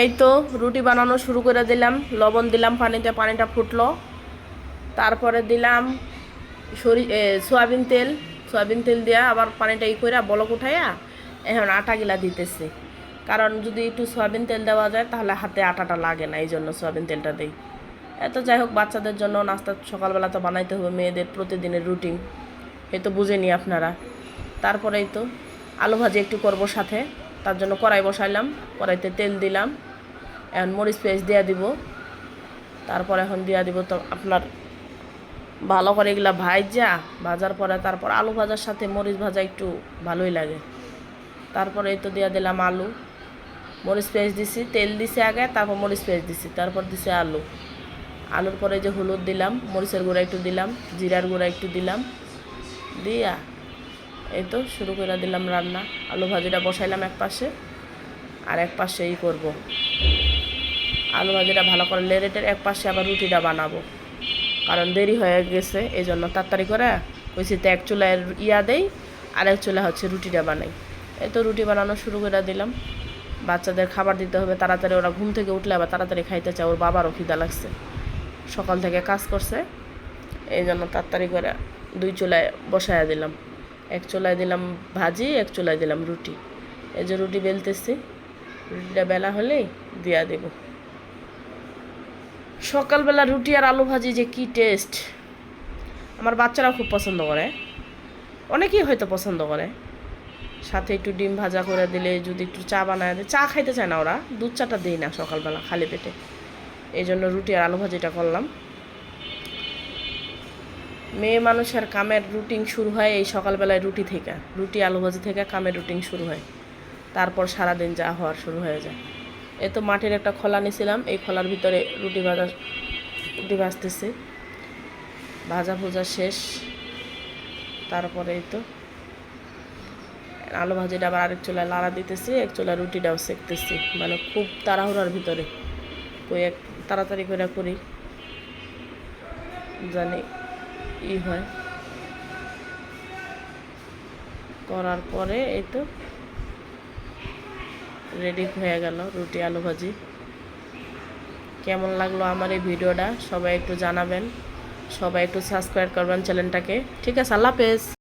এই তো রুটি বানানো শুরু করে দিলাম লবণ দিলাম পানিতে পানিটা ফুটলো। তারপরে দিলাম সরি এ, সয়াবিন তেল। সয়াবিন তেল দিয়া আবার পানিটা ই করে বলক উঠাইয়া এখন আটা গিলা দিতেছি। কারণ যদি একটু সয়াবিন তেল দেওয়া যায় তাহলে হাতে আটাটা লাগে না এই জন্য সয়াবিন তেলটা দিই। এত যাই হোক বাচ্চাদের জন্য নাস্তা সকালবেলা তো বানাইতে হবে মেয়েদের প্রতিদিনের রুটিন। এই তো বুঝেনি আপনারা। তারপরেই তো আলু ভাজি একটু করব সাথে। তার জন্য কড়াই বসাইলাম, কড়াইতে তেল দিলাম, এখন মরিচ পেস্ট দিয়া দিব। তারপর এখন দিয়া দিব তো আপনার ভালো করে এগুলা ভাজা ভাজার পরে তারপর আলু ভাজার সাথে মরিচ ভাজা একটু ভালোই লাগে। তারপরে এই তো দিয়া দিলাম আলু। মরিচ পেস্ট দিছি, তেল দিছি আগে, তারপর মরিচ পেস্ট দিছি, তারপর দিছি আলু। আলুর পরে যে হলুদ দিলাম, মরিচের গুঁড়া একটু দিলাম, জিরার গুঁড়া একটু দিলাম। দিয়া এই তো শুরু করে দিলাম রান্না। আলু ভাজিটা বসাইলাম এক পাশে আর এক পাশে ই করব। আলু ভাজিটা ভালো করে লেরেটের এক পাশে আবার রুটিটা বানাবো। কারণ দেরি হয়ে গেছে এই জন্য তাড়াতাড়ি করে কইছি তো এক চুলায় ইয়া দেই, আর এক চুলা হচ্ছে রুটিটা বানাই। এই তো রুটি বানানো শুরু করে দিলাম। বাচ্চাদের খাবার দিতে হবে, তাড়াতাড়ি ওরা ঘুম থেকে উঠলে আবার তাড়াতাড়ি খাইতে চায়, ওর বাবারও খিদা লাগছে। সকাল থেকে কাজ করছে এই জন্য তাড়াতাড়ি করে দুই চুলায় বসায়া দিলাম। এক চোলায় দিলাম ভাজি, এক চোলায় দিলাম রুটি। এই যে রুটি বেলতেছি, রুটিটা বেলা হলেই দিয়া দেব। সকালবেলা রুটি আর আলু ভাজি যে কি টেস্ট আমার বাচ্চারা খুব পছন্দ করে। অনেকেই হয়তো পছন্দ করে। সাথে একটু ডিম ভাজা করে দিলে যদি একটু চা বানায় দেয়, চা খাইতে চায় না ওরা। দুধ চাটা দিই না সকালবেলা খালি পেটে। এই জন্য রুটি আর আলু ভাজিটা করলাম। মেয়ে মানুষের কামের রুটিন শুরু হয় এই সকালবেলায় রুটি থেকে। রুটি, আলু ভাজি থেকে কামের রুটিন শুরু হয়। তারপর সারাদিন যা হওয়ার শুরু হয়ে যায়। এ তো মাটির একটা খোলা নিয়েছিলাম এই খোলার ভিতরে রুটি ভাজা, রুটি ভাজতেছি। ভাজা ভুজা শেষ। তারপরে এই তো আলু ভাজিটা আবার আরেক চুলায় লাড়া দিতেছি, এক চুলায় রুটিটাও সেকতেছি। মানে খুব তাড়াহুড়ার ভিতরে। কই এক তাড়াতাড়ি করে করি। জানি ই হয়। করার পরে এই তো রেডি হয়ে গেল রুটি, আলু ভাজি। কেমন লাগল আমার এই ভিডিওটা? সবাই একটু জানাবেন। সবাই একটু সাবস্ক্রাইব করবেন চ্যানেলটাকে। ঠিক আছে, আল্লাহ হাফেজ।